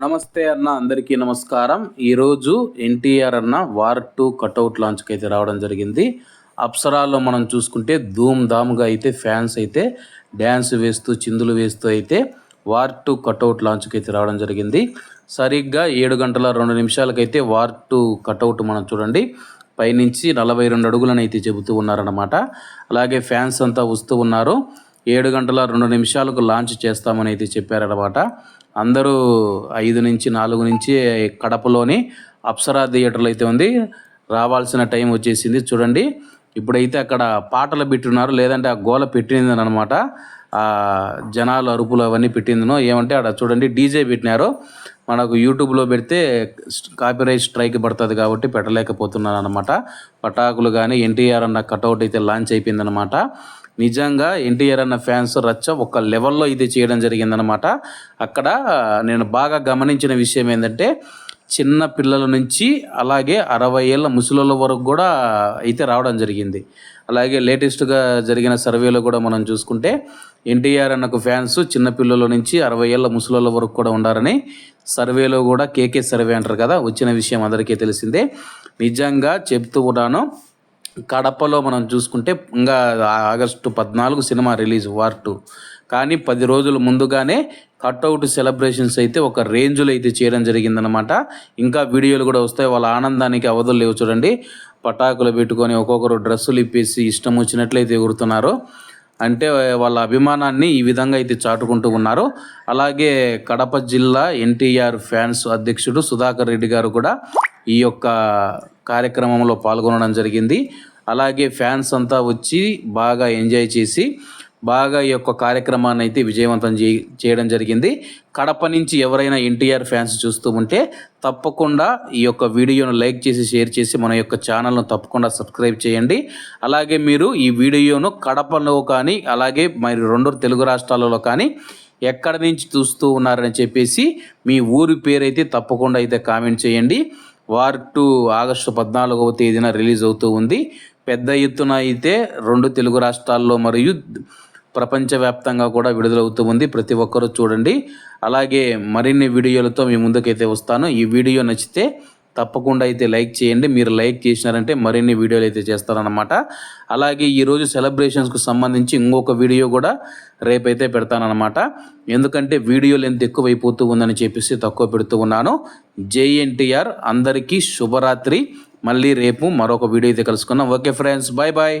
నమస్తే అన్న అందరికీ నమస్కారం. ఈరోజు ఎన్టీఆర్ అన్న వార్ టూ కటౌట్ లాంచ్కి అయితే రావడం జరిగింది. అప్సరాల్లో మనం చూసుకుంటే ధూమ్ ధామ్గా అయితే ఫ్యాన్స్ అయితే డ్యాన్స్ వేస్తూ చిందులు వేస్తూ అయితే వార్ టూ కటౌట్ లాంచ్కి అయితే రావడం జరిగింది. సరిగ్గా ఏడు గంటల రెండు నిమిషాలకైతే వార్ టూ కటౌట్ మనం చూడండి. పైనుంచి నలభై రెండు అడుగులను అయితే చెబుతూ ఉన్నారన్నమాట. అలాగే ఫ్యాన్స్ అంతా వస్తూ ఉన్నారు. ఏడు గంటల రెండు నిమిషాలకు లాంచ్ చేస్తామని అయితే చెప్పారన్నమాట. అందరూ ఐదు నుంచి నాలుగు నుంచి కడపలోని అప్సరా థియేటర్లో అయితే ఉంది. రావాల్సిన టైం వచ్చేసింది. చూడండి. ఇప్పుడైతే అక్కడ పాటలు పెట్టున్నారు. లేదంటే ఆ గోల పెట్టింది అనమాట జనాలు అరుపులు అవన్నీ పెట్టిందనో ఏమంటే అక్కడ చూడండి డీజే పెట్టినారు. మనకు యూట్యూబ్లో పెడితే కాపీరైట్ స్ట్రైక్ పడుతుంది కాబట్టి పెట్టలేకపోతున్నాను అనమాట పటాకులు కానీ ఎన్టీఆర్ అన్న కటౌట్ అయితే లాంచ్ అయిపోయిందనమాట. నిజంగా ఎన్టీఆర్ అన్న ఫ్యాన్స్ రచ్చ ఒక లెవెల్లో ఇది చేయడం జరిగిందనమాట అక్కడ నేను బాగా గమనించిన విషయం ఏంటంటే చిన్న పిల్లల నుంచి అలాగే అరవై ఏళ్ళ ముసలోళ్ళ వరకు కూడా అయితే రావడం జరిగింది. అలాగే లేటెస్ట్గా జరిగిన సర్వేలో కూడా మనం చూసుకుంటే ఎన్టీఆర్ అన్నకు ఫ్యాన్స్ చిన్న పిల్లల నుంచి అరవై ఏళ్ళ ముసలోళ్ళ వరకు కూడా ఉండారని సర్వేలో కూడా కేకే సర్వే అంటారు కదా వచ్చిన విషయం అందరికీ తెలిసిందే. నిజంగా చెప్తూ ఉన్నాను కడపలో మనం చూసుకుంటే ఇంకా ఆగస్టు పద్నాలుగు సినిమా రిలీజ్ వార్ టూ. కానీ పది రోజుల ముందుగానే కట్అవుట్ సెలబ్రేషన్స్ అయితే ఒక రేంజ్లో అయితే చేయడం జరిగిందనమాట ఇంకా వీడియోలు కూడా వస్తాయి వాళ్ళ ఆనందానికి అవధులు లేవు చూడండి. పటాకులు పెట్టుకొని ఒక్కొక్కరు డ్రెస్సులు ఇప్పేసి ఇష్టం వచ్చినట్లయితే ఎగురుతున్నారు. అంటే వాళ్ళ అభిమానాన్ని ఈ విధంగా అయితే చాటుకుంటూ ఉన్నారు. అలాగే కడప జిల్లా ఎన్టీఆర్ ఫ్యాన్స్ అధ్యక్షుడు సుధాకర్ రెడ్డి గారు కూడా ఈ యొక్క కార్యక్రమంలో పాల్గొనడం జరిగింది. అలాగే ఫ్యాన్స్ అంతా వచ్చి బాగా ఎంజాయ్ చేసి బాగా ఈ యొక్క కార్యక్రమాన్ని అయితే విజయవంతం చే చేయడం జరిగింది. కడప నుంచి ఎవరైనా ఎన్టీఆర్ ఫ్యాన్స్ చూస్తూ ఉంటే తప్పకుండా ఈ యొక్క వీడియోను లైక్ చేసి షేర్ చేసి మన యొక్క ఛానల్ను తప్పకుండా సబ్స్క్రైబ్ చేయండి. అలాగే మీరు ఈ వీడియోను కడపలో కానీ అలాగే మరి రెండు తెలుగు రాష్ట్రాలలో కానీ ఎక్కడి నుంచి చూస్తూ ఉన్నారని చెప్పేసి మీ ఊరి పేరైతే తప్పకుండా అయితే కామెంట్ చేయండి. వార్ టూ ఆగస్టు పద్నాలుగవ తేదీన రిలీజ్ అవుతూ ఉంది. పెద్ద ఎత్తున అయితే రెండు తెలుగు రాష్ట్రాల్లో మరియు ప్రపంచవ్యాప్తంగా కూడా విడుదలవుతూ ఉంది. ప్రతి ఒక్కరూ చూడండి. అలాగే మరిన్ని వీడియోలతో మీ ముందుకైతే వస్తాను. ఈ వీడియో నచ్చితే తప్పకుండా అయితే లైక్ చేయండి. మీరు లైక్ చేసినారంటే మరిన్ని వీడియోలు అయితే చేస్తారనమాట అలాగే ఈరోజు సెలబ్రేషన్స్కు సంబంధించి ఇంకొక వీడియో కూడా రేపైతే పెడతానమాట ఎందుకంటే వీడియోలు ఎంత ఎక్కువైపోతూ ఉందని చెప్పేసి తక్కువ పెడుతూ ఉన్నాను. జేఎన్టీఆర్ అందరికీ శుభరాత్రి. మళ్ళీ రేపు మరొక వీడియో అయితే కలుసుకున్నాం ఓకే ఫ్రెండ్స్. Bye bye